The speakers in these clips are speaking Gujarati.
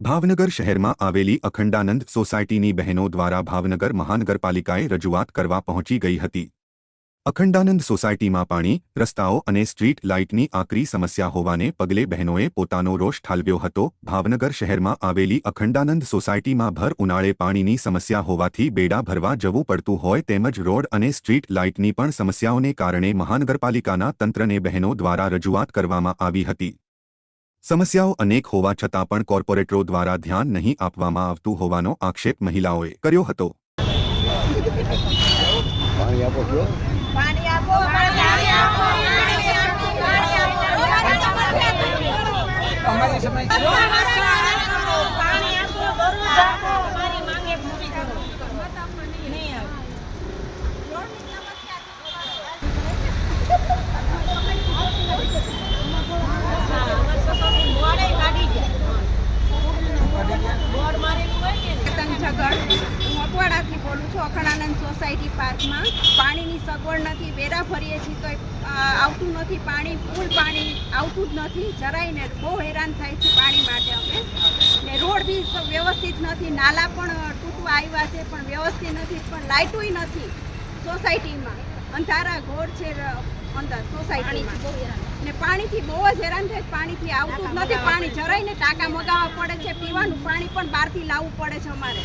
ભાવનગર શહેરમાં આવેલી અખંડાનંદ સોસાયટીની બહેનો દ્વારા ભાવનગર મહાનગરપાલિકાએ રજૂઆત કરવા પહોંચી ગઈ હતી. અખંડાનંદ સોસાયટીમાં પાણી, રસ્તાઓ અને સ્ટ્રીટ લાઇટની આકરી સમસ્યા હોવાને પગલે બહેનોએ પોતાનો રોષ ઠાલવ્યો હતો. ભાવનગર શહેરમાં આવેલી અખંડાનંદ સોસાયટીમાં ભર ઉનાળે પાણીની સમસ્યા હોવાથી બેડા ભરવા જવું પડતું હોય તેમજ રોડ અને સ્ટ્રીટ લાઇટની પણ સમસ્યાઓને કારણે મહાનગરપાલિકાના તંત્રને બહેનો દ્વારા રજૂઆત કરવામાં આવી હતી. સમસ્યાઓ અનેક હોવા છતાં પણ કોર્પોરેટરો દ્વારા ધ્યાન નહીં આપવામાં આવતું હોવાનો આક્ષેપ મહિલાઓએ કર્યો હતો. પાણી આપો છો? પાણી આપો પાણી આપો પાણી આપો પાણી આપો અમારી સમસ્યા પાણી આપો દરરોજ આપો મારી માંગે પૂરી કરો નહીં આવે મોડે કાઢી જાય બોર્ડ મારેલું હોય જગડ હું અકવાડાથી બોલું છું, અખંડાનંદ સોસાયટી પાર્કમાં. પાણીની સગવડ નથી, વેરા ફરીએ છીએ તો આવતું નથી પાણી, ફૂલ પાણી આવતું જ નથી. જરાય ને બહુ હેરાન થાય છે પાણી માટે અમે. ને રોડ બી વ્યવસ્થિત નથી, નાલા પણ તૂટવા આવ્યા છે, પણ વ્યવસ્થિત નથી, પણ લાઇટોય નથી સોસાયટીમાં. અંધારા ઘોર છે અંદર સોસાયટીમાં ને પાણીથી બહુ જ હેરાન થાય પાણીથી આવતું જ નથી પાણી જરાય ને ટાંકા મગાવવા પડે છે પીવાનું પાણી પણ બહારથી લાવવું પડે છે અમારે.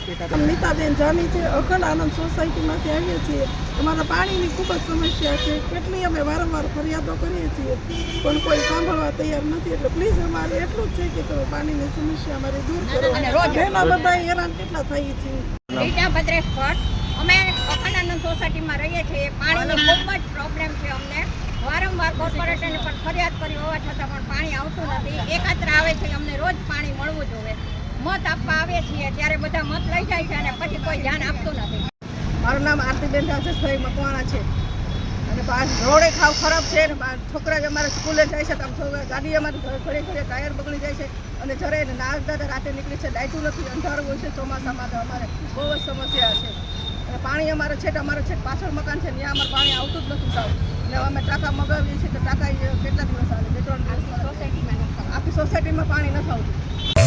નીતાબેન જાની છે અખંડ આનંદ સોસાયટીમાંથી આવીએ છીએ. અમારા પાણીની ખૂબ જ સમસ્યા છે કેટલી અમે વારંવાર ફરિયાદો કરીએ છીએ પણ કોઈ સાંભળવા તૈયાર નથી. એટલે પ્લીઝ અમારે એટલું જ છે કે તમે પાણીની સમસ્યા અમારી દૂર કરો. અને બહેનો બધા હેરાન કેટલા થઈએ છીએ રીટા ભદ્રેશ ભટ્ટ અમે અખંડાનંદ સોસાયટીમાં રહીએ છીએ. પાણીનો ખૂબ જ પ્રોબ્લેમ છે અમને. વારંવાર કોર્પોરેટરને પણ ફરિયાદ કરી હોવા છતાં પણ પાણી આવતું નથી. એકાત્ર આવે છે અમને રોજ પાણી મળવું જોઈએ. મત આપવા આવે છીએ ત્યારે બધા મત લઈ જાય છે અને પછી કોઈ ધ્યાન આપતું નથી. મારું નામ આરતીબેન રાજેશભાઈ મકવાણા છે. અને રોડે ખાવ ખરાબ છે અને છોકરા જ અમારે સ્કૂલે જાય છે તો ગાડી અમારી ઘડી ઘરે ટાયર બગડી જાય છે અને જ્યારે નાગ દાદા રાતે નીકળી છે લાઇટું નથી, અંધારું હોય છે, ચોમાસામાં તો અમારે બહુ જ સમસ્યા છે. પાણી અમારે છે અમારે છે પાછળ મકાન છે ત્યાં અમારે પાણી આવતું જ નથી સાવ. એટલે અમે ટાંકા મગાવીએ છીએ તો ટાંકા કેટલા દિવસ આવે બે ત્રણ દિવસ સોસાયટીમાં આખી સોસાયટીમાં પાણી નથી આવતું.